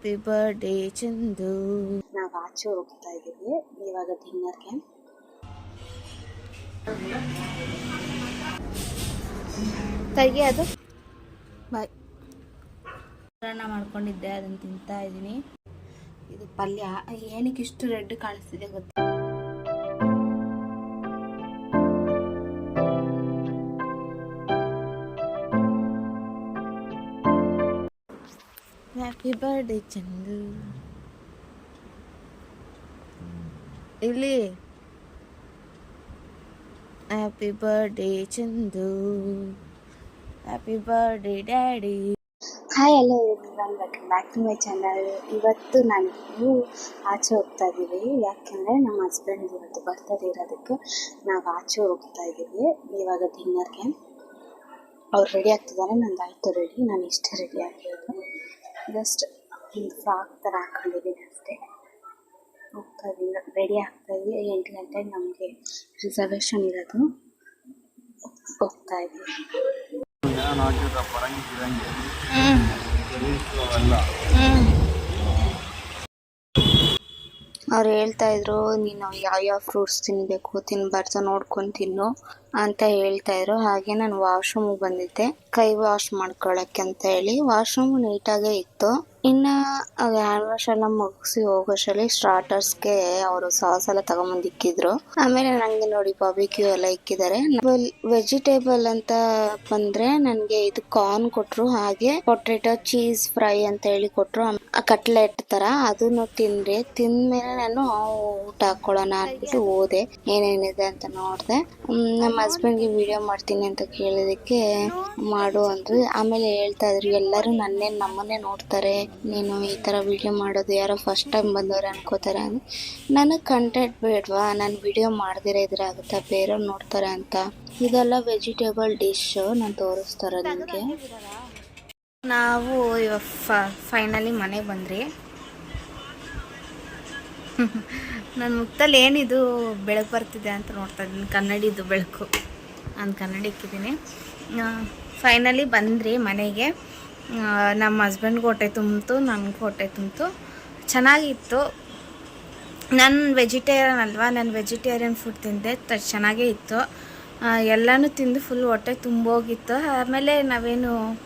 Happy birthday Chandu ನಾವು ಆಚೆ ಹೋಗ್ತಾ ಇದ್ದೀವಿ. ಇವಾಗ ಡಿನ್ನರ್ಗೆ ತೈಗೆ ಅದು. ಬಾಯ್ ಚಿತ್ರಾನ್ನ ಮಾಡ್ಕೊಂಡಿದ್ದೆ ಅದನ್ನು ತಿಂತಾ ಇದ್ದೀನಿ ಇದು ಪಲ್ಯ. ಏನಕ್ಕೆ ಇಷ್ಟು ರೆಡ್ ಕಾಣಿಸ್ತಿದೆ ಗೊತ್ತಾ? ಹ್ಯಾಪಿ ಬರ್ಡೇ ಚಂದು ಇಲ್ಲಿ happy birthday Chandu happy birthday daddy hi hello everyone welcome back to my channel ಇವತ್ತು ನಾವು ಆಚೆ ಹೋಗ್ತಾ ಇದ್ದೀವಿ. ಯಾಕೆಂದರೆ ನಮ್ಮ ಹಸ್ಬೆಂಡ್ ಇವತ್ತು ಬರ್ತಡೇ ಇರೋದಕ್ಕೆ ನಾವು ಆಚೆ ಹೋಗ್ತಾ ಇದ್ದೀವಿ. ಇವಾಗ ಡಿನ್ನರ್ಗೆ ಅವ್ರು ರೆಡಿ ಆಗ್ತಿದ್ದಾರೆ. ನಂದು ಆಯಿತು ರೆಡಿ ನಾನು ಇಷ್ಟೇ ರೆಡಿ ಆಗಿರೋದು ಜಸ್ಟ್ ಒಂದು ಫ್ರಾಕ್ ಥರ ಹಾಕೊಂಡಿದ್ದೀನಿ ಅಷ್ಟೇ. ಹೋಗ್ತಾ ಇದ್ದೀನಿ ರೆಡಿ ಆಗ್ತಾ ಇದ್ವಿ ಎಂಟು ಗಂಟೆಗೆ ನಮಗೆ ರಿಸರ್ವೇಷನ್ ಇರೋದು. ಹೋಗ್ತಾ ಇದ್ದೀವಿ ಹ್ಞೂ ಅವ್ರು ಹೇಳ್ತಾ ಇದ್ರು, ನೀನು ಯಾವ್ಯಾವ ಫ್ರೂಟ್ಸ್ ತಿನ್ನಬೇಕು ತಿನ್ಬಾರ್ದು, ನೋಡ್ಕೊಂಡು ತಿನ್ನು ಅಂತ ಹೇಳ್ತಾ ಇದ್ರು. ಹಾಗೆ ನಾನು ವಾಶ್ರೂಮಿಗೆ ಬಂದಿದ್ದೆ. ಕೈ ವಾಶ್ ಮಾಡ್ಕೊಳಕ್ಕೆ ಅಂತ ಹೇಳಿ ವಾಶ್ರೂಮ್ ನೀಟಾಗೇ ಇತ್ತು. ಇನ್ನ ಹ್ಯಾಂಡ್ ವಾಶ್ ಎಲ್ಲ ಮುಗಿಸಿ ಹೋಗೋಷ್ಟರಲ್ಲಿ ಸ್ಟಾರ್ಟರ್ಸ್ಗೆ ಅವರು ಸಾಸ್ ಎಲ್ಲ ತಗೊಂಬಂದು ಆಮೇಲೆ ನನಗೆ ನೋಡಿ ಬಾಬಿಕ್ಯೂ ಎಲ್ಲ ಇಕ್ಕಿದ್ದಾರೆ ವೆಜಿಟೇಬಲ್ ಅಂತ ಬಂದ್ರೆ ನನಗೆ ಇದು ಕಾರ್ನ್ ಕೊಟ್ರು, ಹಾಗೆ ಪೊಟೆಟೊ ಚೀಸ್ ಫ್ರೈ ಅಂತ ಹೇಳಿ ಕೊಟ್ರು. ಕಟ್ಲೆಟ್ ತರ ಅದನ್ನು ತಿಂದ್ರೆ ತಿಂದ್ಮೇಲೆ ನಾನು ಊಟ ಹಾಕೊಳ್ಳೋಣ ಅಂದ್ಬಿಟ್ಟು ಹೋದೆ. ಏನೇನಿದೆ ಅಂತ ನೋಡಿದೆ. ನಮ್ಮ ಹಸ್ಬೆಂಡ್ಗೆ ವಿಡಿಯೋ ಮಾಡ್ತೀನಿ ಅಂತ ಕೇಳಿದಕ್ಕೆ ಮಾಡು ಅಂದ್ರು. ಆಮೇಲೆ ಹೇಳ್ತಾ ಇದ್ರು, ಎಲ್ಲರೂ ನನ್ನೇ ನಮ್ಮನ್ನೇ ನೋಡ್ತಾರೆ. ನೀನು ಈ ಥರ ವಿಡಿಯೋ ಮಾಡೋದು ಯಾರೋ ಫಸ್ಟ್ ಟೈಮ್ ಬಂದವ್ರೆ ಅನ್ಕೋತಾರೆ ಅಂದರೆ ನನಗೆ ಕಂಟೆಂಟ್ ಬೇಡವಾ? ನಾನು ವಿಡಿಯೋ ಮಾಡ್ದಿರ ಇದ್ರೆ ಆಗುತ್ತಾ? ಬೇರೆಯವ್ರು ನೋಡ್ತಾರೆ ಅಂತ. ಇದೆಲ್ಲ ವೆಜಿಟೇಬಲ್ ಡಿಶ್ ನಾನು ತೋರಿಸ್ತಾರೆ ನಿಮಗೆ. ನಾವು ಇವಾಗ ಫೈನಲಿ ಮನೆಗೆ ಬಂದ್ರಿ ನನ್ನ ಮುಖದಲ್ಲಿ ಏನಿದು ಬೆಳಕು ಬರ್ತಿದೆ ಅಂತ ನೋಡ್ತಾ ಇದ್ದೀನಿ. ಕನ್ನಡಿದು ಬೆಳಕು. ನಾನು ಕನ್ನಡಿ ಇಕ್ಕಿದ್ದೀನಿ. ಫೈನಲಿ ಬಂದ್ರಿ ಮನೆಗೆ. ನಮ್ಮ ಹಸ್ಬೆಂಡ್ಗೆ ಹೊಟ್ಟೆ ತುಂಬಿತು, ನನಗೆ ಹೊಟ್ಟೆ ತುಂಬಿತು. ಚೆನ್ನಾಗಿತ್ತು. ನಾನು ವೆಜಿಟೇರಿಯನ್ ಅಲ್ವಾ, ನಾನು ವೆಜಿಟೇರಿಯನ್ ಫುಡ್ ತಿಂದೆ, ತ, ಚೆನ್ನಾಗೇ ಇತ್ತು. ಎಲ್ಲನೂ ತಿಂದು ಫುಲ್ ಹೊಟ್ಟೆ ತುಂಬೋಗಿತ್ತು. ಆಮೇಲೆ ನಾವೇನು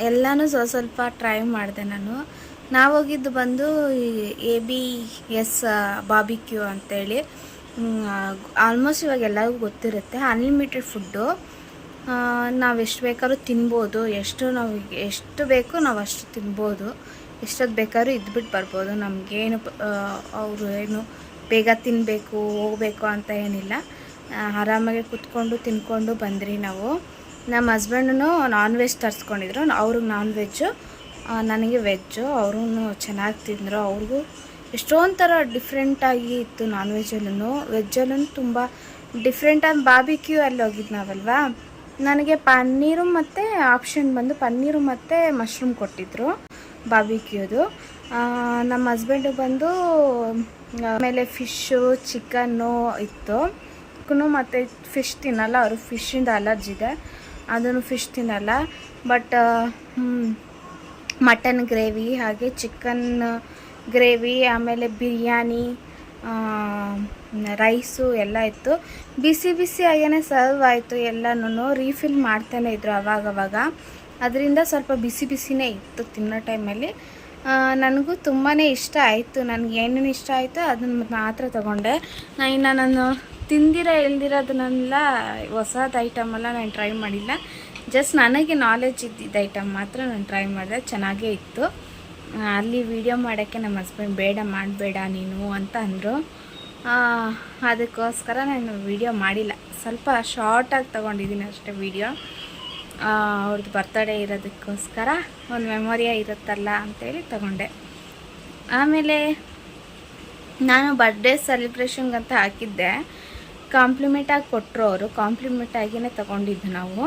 ಎಲ್ಲನೂ ಸ್ವಲ್ಪ ಸ್ವಲ್ಪ ಟ್ರೈ ಮಾಡಿದೆ ನಾನು. ನಾವು ಹೋಗಿದ್ದು ಬಂದು ಎ ಬಿ ಎಸ್ ಬಾಬಿಕ್ಯೂ ಅಂತೇಳಿ. ಆಲ್ಮೋಸ್ಟ್ ಇವಾಗ ಎಲ್ಲರಿಗೂ ಗೊತ್ತಿರುತ್ತೆ ಅನ್ಲಿಮಿಟೆಡ್ ಫುಡ್ಡು ನಾವು ಎಷ್ಟು ಬೇಕಾದ್ರೂ ತಿನ್ಬೋದು. ಎಷ್ಟು ನಾವು ಎಷ್ಟು ಬೇಕು ನಾವು ಅಷ್ಟು ತಿನ್ಬೋದು. ಎಷ್ಟೊತ್ತು ಬೇಕಾದ್ರೂ ಇದ್ಬಿಟ್ಟು ಬರ್ಬೋದು. ನಮಗೇನು ಅವರು ಏನು ಬೇಗ ತಿನ್ನಬೇಕು ಹೋಗಬೇಕು ಅಂತ ಏನಿಲ್ಲ. ಆರಾಮಾಗಿ ಕುತ್ಕೊಂಡು ತಿನ್ಕೊಂಡು ಬಂದ್ರಿ ನಾವು. ನಮ್ಮ ಹಸ್ಬೆಂಡೂ ನಾನ್ ವೆಜ್ ತರಿಸ್ಕೊಂಡಿದ್ರು. ಅವ್ರಿಗೆ ನಾನ್ ವೆಜ್ಜು ನನಗೆ ವೆಜ್ಜು ಅವ್ರೂ ಚೆನ್ನಾಗಿ ತಿಂದರು. ಅವ್ರಿಗೂ ಎಷ್ಟೊಂದು ಥರ ಡಿಫ್ರೆಂಟಾಗಿ ಇತ್ತು ನಾನ್ ವೆಜ್ಜಲ್ಲೂ ವೆಜ್ಜಲ್ಲೂ ತುಂಬ ಡಿಫ್ರೆಂಟಾಗಿ ಬಾಬಿಕ್ಯೂ ಅಲ್ಲಿ ಹೋಗಿದ್ದು ನಾವಲ್ವಾ? ನನಗೆ ಪನ್ನೀರು ಮತ್ತು ಆಪ್ಷನ್ ಬಂದು ಪನ್ನೀರು ಮತ್ತು ಮಶ್ರೂಮ್ ಕೊಟ್ಟಿದ್ರು ಬಾಬಿಕ್ಯೂದು ನಮ್ಮ ಹಸ್ಬೆಂಡ್ ಬಂದು ಆಮೇಲೆ ಫಿಶ್ಶು ಚಿಕನ್ನು ಇತ್ತು. ಮತ್ತು ಫಿಶ್ ತಿನ್ನಲ್ಲ, ಅವರು ಫಿಶ್ಶಿಂದ ಅಲರ್ಜಿ ಇದೆ. ಅದನ್ನು ಫಿಶ್ ತಿನ್ನಲ್ಲ. ಬಟ್ ಮಟನ್ ಗ್ರೇವಿ ಹಾಗೆ ಚಿಕನ್ ಗ್ರೇವಿ ಆಮೇಲೆ ಬಿರಿಯಾನಿ ರೈಸು ಎಲ್ಲ ಇತ್ತು. ಬಿಸಿ ಬಿಸಿ ಆಗೇನೆ ಸರ್ವ್ ಆಯಿತು ಎಲ್ಲನೂ ರೀಫಿಲ್ ಮಾಡ್ತಾನೆ ಇದ್ರು ಅವಾಗವಾಗ. ಅದರಿಂದ ಸ್ವಲ್ಪ ಬಿಸಿ ಬಿಸಿನೇ ಇತ್ತು ತಿನ್ನೋ ಟೈಮಲ್ಲಿ ನನಗೂ ತುಂಬಾ ಇಷ್ಟ ಆಯಿತು. ನನಗೆ ಏನೇನು ಇಷ್ಟ ಆಯಿತು ಅದನ್ನು ಮಾತ್ರ ತೊಗೊಂಡೆ. ನಾನು ಇನ್ನು ನಾನು ತಿಂದಿರೋ ಇಲ್ದಿರೋದನ್ನೆಲ್ಲ ಹೊಸದು ಐಟಮೆಲ್ಲ ನಾನು ಟ್ರೈ ಮಾಡಿಲ್ಲ. ಜಸ್ಟ್ ನನಗೆ ನಾಲೆಜ್ ಇದ್ದಿದ್ದ ಐಟಮ್ ಮಾತ್ರ ನಾನು ಟ್ರೈ ಮಾಡಿದೆ. ಚೆನ್ನಾಗೇ ಇತ್ತು. ಅಲ್ಲಿ ವಿಡಿಯೋ ಮಾಡೋಕ್ಕೆ ನಮ್ಮ ಹಸ್ಬೆಂಡ್ ಬೇಡ, ಮಾಡಬೇಡ ನೀನು ಅಂತ ಅಂದರು. ಅದಕ್ಕೋಸ್ಕರ ನಾನು ವಿಡಿಯೋ ಮಾಡಿಲ್ಲ. ಸ್ವಲ್ಪ ಶಾರ್ಟಾಗಿ ತೊಗೊಂಡಿದ್ದೀನಿ ಅಷ್ಟೇ ವಿಡಿಯೋ ಅವ್ರದ್ದು ಬರ್ತಡೇ ಇರೋದಕ್ಕೋಸ್ಕರ ಒಂದು ಮೆಮೊರಿಯ ಇರುತ್ತಲ್ಲ ಅಂತೇಳಿ ತಗೊಂಡೆ. ಆಮೇಲೆ ನಾನು ಬರ್ಡೇ ಸೆಲೆಬ್ರೇಷನ್ಗೆ ಅಂತ ಹಾಕಿದ್ದೆ. ಕಾಂಪ್ಲಿಮೆಂಟಾಗಿ ಕೊಟ್ಟರು ಅವರು. ಕಾಂಪ್ಲಿಮೆಂಟಾಗಿಯೇ ತೊಗೊಂಡಿದ್ದು ನಾವು.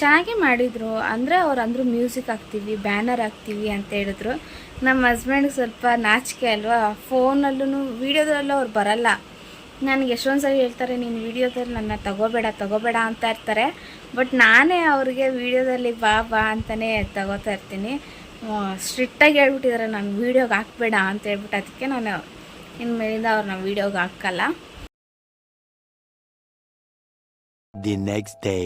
ಚೆನ್ನಾಗೇ ಮಾಡಿದರು. ಅಂದರೆ ಅವ್ರು ಅಂದರು ಮ್ಯೂಸಿಕ್ ಹಾಕ್ತೀವಿ ಬ್ಯಾನರ್ ಹಾಕ್ತೀವಿ ಅಂತ ಹೇಳಿದ್ರು. ನಮ್ಮ ಹಸ್ಬೆಂಡ್ಗೆ ಸ್ವಲ್ಪ ನಾಚಿಕೆ ಅಲ್ವಾ? ಫೋನಲ್ಲೂ ವೀಡಿಯೋದಲ್ಲೂ ಅವ್ರು ಬರಲ್ಲ. ನನಗೆ ಎಷ್ಟೊಂದು ಸಲ ಹೇಳ್ತಾರೆ, ನೀನು ವೀಡಿಯೋದಲ್ಲಿ ನನ್ನ ತಗೋಬೇಡ ತಗೋಬೇಡ ಅಂತ ಇರ್ತಾರೆ. ಬಟ್ ನಾನೇ ಅವ್ರಿಗೆ ವೀಡಿಯೋದಲ್ಲಿ ಬಾ ಬಾ ಅಂತಲೇ ತಗೋತಾ ಇರ್ತೀನಿ. ಸ್ಟ್ರಿಕ್ಟಾಗಿ ಹೇಳ್ಬಿಟ್ಟಿದ್ದಾರೆ ನಾನು ವೀಡಿಯೋಗೆ ಹಾಕ್ಬೇಡ ಅಂತ ಹೇಳ್ಬಿಟ್ಟು ಅದಕ್ಕೆ ನಾನು ಇನ್ಮೇಲಿಂದ ಅವ್ರನ್ನ ವೀಡಿಯೋಗೆ ಹಾಕಲ್ಲ. The next day.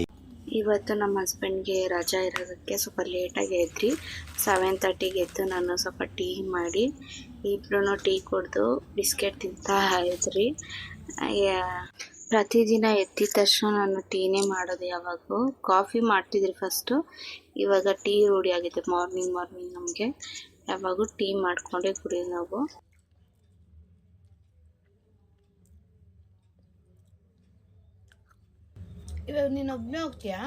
ಇವತ್ತು ನಮ್ಮ ಹಸ್ಬೆಂಡ್ಗೆ ರಜಾ ಇರೋದಕ್ಕೆ ಸ್ವಲ್ಪ ಲೇಟಾಗಿ ಎದ್ರಿ. ಸೆವೆನ್ ತರ್ಟಿಗೆ ಎದ್ದು ನಾನು ಸ್ವಲ್ಪ ಟೀ ಮಾಡಿ ಇಬ್ರು ಟೀ ಕುಡಿದು ಬಿಸ್ಕೆಟ್ ತಿಂತಾ ಇದ್ರಿ. ಪ್ರತಿದಿನ ಎದ್ದಿದ ತಕ್ಷಣ ನಾನು ಟೀನೇ ಮಾಡೋದು ಯಾವಾಗೂ ಕಾಫಿ ಮಾಡ್ತಿದ್ರಿ ಫಸ್ಟು ಇವಾಗ ಟೀ ರೂಢಿ ಆಗಿದೆ ಮಾರ್ನಿಂಗ್ ಮಾರ್ನಿಂಗ್ ನಮಗೆ. ಯಾವಾಗೂ ಟೀ ಮಾಡಿಕೊಂಡೇ ಕುಡಿಯೋದು ನಾವು. ಇವಾಗ ನೀನು ಒಬ್ಬನೇ ಹೋಗ್ತೀಯಾ?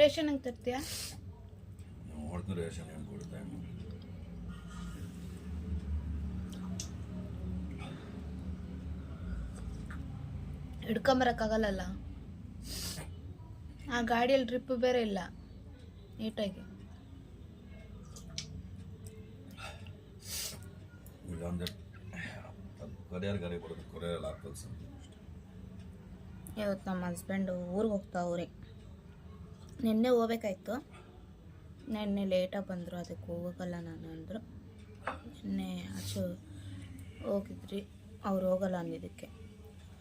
ರೇಷನ್ ಹಂಗೆ ತರ್ತೀಯಾ? ನೋಡ್ತೀನಿ ರೇಷನ್ ಹೆಂಗೆ ಕೊಡ್ತಾ ಹಿಡ್ಕೊಂಬರಕ್ಕಾಗಲ್ಲಲ್ಲ? ಆ ಗಾಡಿಯಲ್ಲಿ ಟ್ರಿಪ್ ಬೇರೆ ಇಲ್ಲ ನೀಟಾಗಿ. ಕೊರಿಯರ್ ಗಾಡಿ ಕೊಡೋದು ಕೊರಿಯರ್ ಹಾಕೋದು ಇವತ್ತು ನಮ್ಮ ಹಸ್ಬೆಂಡು ಊರಿಗೆ ಹೋಗ್ತಾವ್ರಿ ನಿನ್ನೆ ಹೋಗ್ಬೇಕಾಯ್ತು. ನಿನ್ನೆ ಲೇಟಾಗಿ ಬಂದರು, ಅದಕ್ಕೆ ಹೋಗೋಕ್ಕಲ್ಲ ನಾನು ಅಂದರು. ನಿನ್ನೆ ಆಚೆ ಹೋಗಿದ್ರಿ, ಅವ್ರು ಹೋಗಲ್ಲ ಅಂದಿದ್ದಕ್ಕೆ.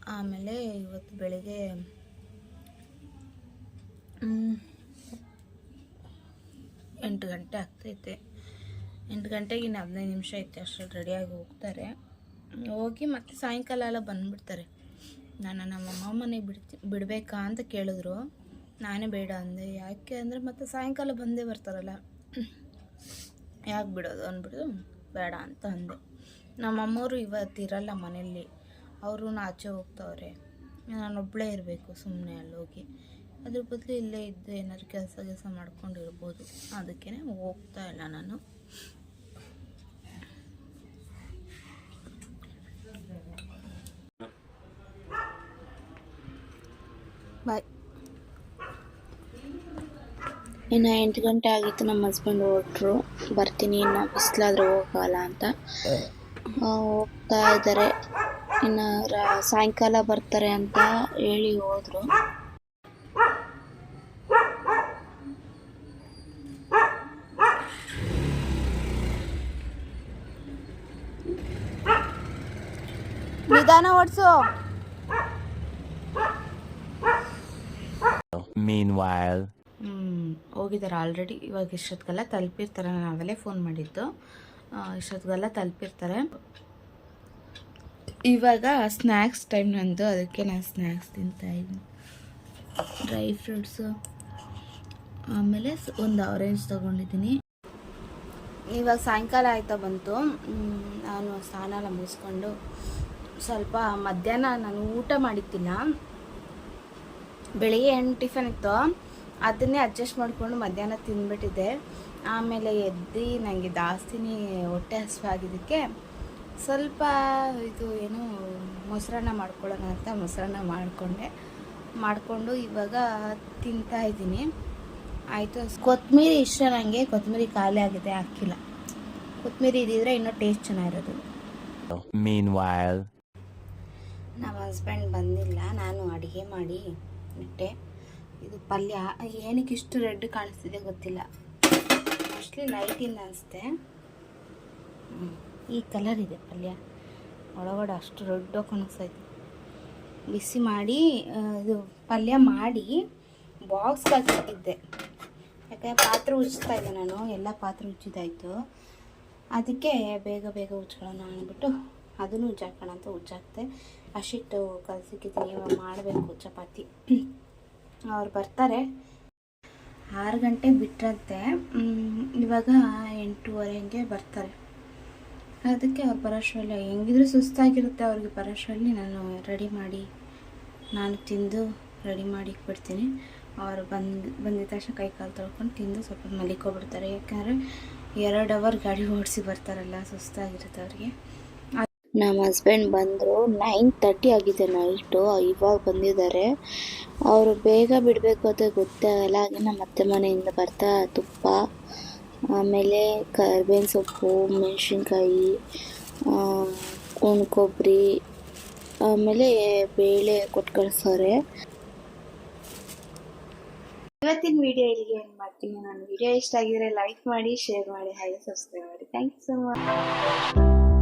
ಆಮೇಲೆ ಇವತ್ತು ಬೆಳಿಗ್ಗೆ ಎಂಟು ಗಂಟೆ ಆಗ್ತೈತೆ. ಎಂಟು ಗಂಟೆಗೆ ಇನ್ನು ಹದಿನೈದು ನಿಮಿಷ ಐತೆ, ಅಷ್ಟರಲ್ಲಿ ರೆಡಿಯಾಗಿ ಹೋಗ್ತಾರೆ. ಹೋಗಿ ಮತ್ತೆ ಸಾಯಂಕಾಲ ಎಲ್ಲ ಬಂದುಬಿಡ್ತಾರೆ. ನಾನು ನಮ್ಮ ಅಮ್ಮ ಮನೆಗೆ ಬಿಡ್ತಿ, ಬಿಡಬೇಕಾ ಅಂತ ಕೇಳಿದ್ರು. ನಾನೇ ಬೇಡ ಅಂದೆ. ಯಾಕೆ ಅಂದರೆ ಮತ್ತೆ ಸಾಯಂಕಾಲ ಬಂದೇ ಬರ್ತಾರಲ್ಲ. ಯಾಕೆ ಬಿಡೋದು ಅಂದ್ಬಿಟ್ಟು ಬೇಡ ಅಂತ ಅಂದೆ. ನಮ್ಮಮ್ಮವರು ಇವತ್ತು ಇರಲ್ಲ ಮನೆಯಲ್ಲಿ. ಅವರು ಆಚೆ ಹೋಗ್ತಾವ್ರೆ. ನಾನೊಬ್ಬಳೇ ಇರಬೇಕು ಸುಮ್ಮನೆ ಅಲ್ಲಿ ಹೋಗಿ ಅದ್ರ ಬದಲು ಇಲ್ಲೇ ಇದ್ದು ಏನಾದ್ರು ಕೆಲಸ ಕೆಲಸ ಮಾಡ್ಕೊಂಡಿರ್ಬೋದು. ಅದಕ್ಕೇ ಹೋಗ್ತಾ ಇಲ್ಲ ನಾನು. ಬಾಯ್ ಇನ್ನು ಎಂಟು ಗಂಟೆ ಆಗಿತ್ತು ನಮ್ಮ ಹಸ್ಬೆಂಡ್ ಹೊರಟ್ರು. ಬರ್ತೀನಿ ಇನ್ನು ಬಿಸಿಲಾದರೂ ಹೋಗಲ್ಲ ಅಂತ. ಹೋಗ್ತಾ ಇದ್ದಾರೆ ಇನ್ನು ರಾ- ಸಾಯಂಕಾಲ ಬರ್ತಾರೆ ಅಂತ ಹೇಳಿ ಹೋದ್ರು. ನಿಧಾನ ಓಡಿಸು. Meanwhile. ಹೋಗಿದ್ದಾರೆ ಆಲ್ರೆಡಿ ಇವಾಗ ಇಷ್ಟೊತ್ತಿಗೆಲ್ಲ ತಲುಪಿರ್ತಾರೆ. ನಾನು ಅವಲೇ ಫೋನ್ ಮಾಡಿದ್ದು. ಇಷ್ಟೊತ್ತಿಗೆಲ್ಲ ತಲುಪಿರ್ತಾರೆ. ಇವಾಗ ಸ್ನ್ಯಾಕ್ಸ್ ಟೈಮ್ ನಂದು. ಅದಕ್ಕೆ ನಾನು ಸ್ನ್ಯಾಕ್ಸ್ ತಿಂತಾ ಇದ್ದೀನಿ. ಡ್ರೈ ಫ್ರೂಟ್ಸು ಆಮೇಲೆ ಒಂದು ಆರೆಂಜ್ ತೊಗೊಂಡಿದ್ದೀನಿ. ಇವಾಗ ಸಾಯಂಕಾಲ ಆಯ್ತಾ ಬಂತು. ನಾನು ಸ್ನಾನ ಎಲ್ಲ ಮುಗಿಸ್ಕೊಂಡು ಸ್ವಲ್ಪ ಮಧ್ಯಾಹ್ನ ನಾನು ಊಟ ಮಾಡಿದ್ದಿಲ್ಲ. ಬೆಳಿಗ್ಗೆ ಏನು ಟಿಫನ್ ಇತ್ತು ಅದನ್ನೇ ಅಡ್ಜಸ್ಟ್ ಮಾಡಿಕೊಂಡು ಮಧ್ಯಾಹ್ನ ತಿಂದ್ಬಿಟ್ಟಿದ್ದೆ. ಆಮೇಲೆ ಎದ್ದು ನನಗೆ ಜಾಸ್ತಿನೇ ಹೊಟ್ಟೆ ಹಸಿವಾಗಿದ್ದಕ್ಕೆ ಸ್ವಲ್ಪ ಇದು ಏನು ಮೊಸರನ್ನ ಮಾಡ್ಕೊಳ್ಳೋಣ ಅಂತ ಮೊಸರನ್ನ ಮಾಡಿಕೊಂಡೆ. ಮಾಡಿಕೊಂಡು ಇವಾಗ ತಿಂತಾ ಇದ್ದೀನಿ. ಆಯಿತು ಕೊತ್ತಂಬರಿ ಇಷ್ಟ ನನಗೆ ಕೊತ್ತಂಬರಿ ಖಾಲಿ ಆಗಿದೆ ಹಾಕಿಲ್ಲ. ಕೊತ್ತಂಬರಿ ಇದ್ದಿದ್ರೆ ಇನ್ನೂ ಟೇಸ್ಟ್ ಚೆನ್ನಾಗಿರೋದು. ನಮ್ಮ ಹಸ್ಬೆಂಡ್ ಬಂದಿಲ್ಲ ನಾನು ಅಡುಗೆ ಮಾಡಿ ಇಟ್ಟೆ ಇದು ಪಲ್ಯ. ಏನಕ್ಕೆ ಇಷ್ಟು ರೆಡ್ ಕಾಣಿಸ್ತಿದೆ ಗೊತ್ತಿಲ್ಲ. ಮೋಸ್ಟ್ಲಿ ಲೈಟಿಂದ ಅನಿಸುತ್ತೆ. ಈ ಕಲರ್ ಇದೆ ಪಲ್ಯ. ಒಳಗಡೆ ಅಷ್ಟು ರೆಡ್ ಕಾಣಿಸ್ತೈತೆ. ಬಿಸಿ ಮಾಡಿ ಇದು ಪಲ್ಯ ಮಾಡಿ ಬಾಕ್ಸ್ ಹಾಕಿಟ್ಟಿದ್ದೆ. ಯಾಕೆ ಪಾತ್ರೆ ಉಜ್ತಾ ಇದ್ದೆ ನಾನು. ಎಲ್ಲ ಪಾತ್ರೆ ಉಜ್ಜಿದಾಯಿತು. ಅದಕ್ಕೆ ಬೇಗ ಬೇಗ ಉಚ್ಕೊಳ್ಳೋಣ ಅಂದ್ಬಿಟ್ಟು ಅದನ್ನು ಉಜ್ಜಾಕೋಣ ಅಂತ ಉಜ್ಜಾಕ್ತೆ ಅಷ್ಟಿಟ್ಟು ಕಲಸಿಕ್ಕಿದ್ದೀನಿ ಇವಾಗ ಮಾಡಬೇಕು ಚಪಾತಿ. ಅವ್ರು ಬರ್ತಾರೆ. ಆರು ಗಂಟೆ ಬಿಟ್ರಂತೆ ಇವಾಗ ಎಂಟೂವರೆ ಹಂಗೆ ಬರ್ತಾರೆ. ಅದಕ್ಕೆ ಅವ್ರು ಬರೋಷ್ಟರಲ್ಲಿ ಹೆಂಗಿದ್ರು ಸುಸ್ತಾಗಿರುತ್ತೆ ಅವ್ರಿಗೆ ಬರೋಷ್ಟರಲ್ಲಿ ನಾನು ರೆಡಿ ಮಾಡಿ, ನಾನು ತಿಂದು ರೆಡಿ ಮಾಡಿ ಇಟ್ಬಿಡ್ತೀನಿ ಅವರು ಬಂದು, ಬಂದಿದ ತಕ್ಷಣ ಕೈ ಕಾಲು ತೊಳ್ಕೊಂಡು ತಿಂದು ಸ್ವಲ್ಪ ಮಲಿಕೋಬಿಡ್ತಾರೆ. ಯಾಕೆಂದರೆ ಎರಡು ಅವರ್ ಗಾಡಿ ಓಡಿಸಿ ಬರ್ತಾರಲ್ಲ, ಸುಸ್ತಾಗಿರುತ್ತೆ ಅವ್ರಿಗೆ. ನಮ್ಮ ಹಸ್ಬೆಂಡ್ ಬಂದರು. ನೈನ್ ತರ್ಟಿ ಆಗಿದೆ ನೈಟು ಇವಾಗ ಬಂದಿದ್ದಾರೆ. ಅವರು ಬೇಗ ಬಿಡಬೇಕು ಅಂತ ಗೊತ್ತೇ ಆಗಲ್ಲ. ಹಾಗೆ ನಮ್ಮ ಅತ್ತೆ ಮನೆಯಿಂದ ಬರ್ತಾ ತುಪ್ಪ, ಆಮೇಲೆ ಕರ್ಬೇವಿನ ಸೊಪ್ಪು, ಮೆಣಸಿನ್ಕಾಯಿ ಕೊಬ್ಬರಿ, ಆಮೇಲೆ ಬೇಳೆ ಕೊಟ್ಟು ಕಳಿಸೋರೆ. ಇವತ್ತಿನ ವಿಡಿಯೋ ಇಲ್ಲಿಗೆ ಏನು ಮಾಡ್ತೀನಿ. ನಾನು ವಿಡಿಯೋ ಇಷ್ಟ ಆಗಿದ್ರೆ ಲೈಕ್ ಮಾಡಿ ಶೇರ್ ಮಾಡಿ, ಹಾಗೆ ಸಬ್ಸ್ಕ್ರೈಬ್ ಮಾಡಿ. Thank you so much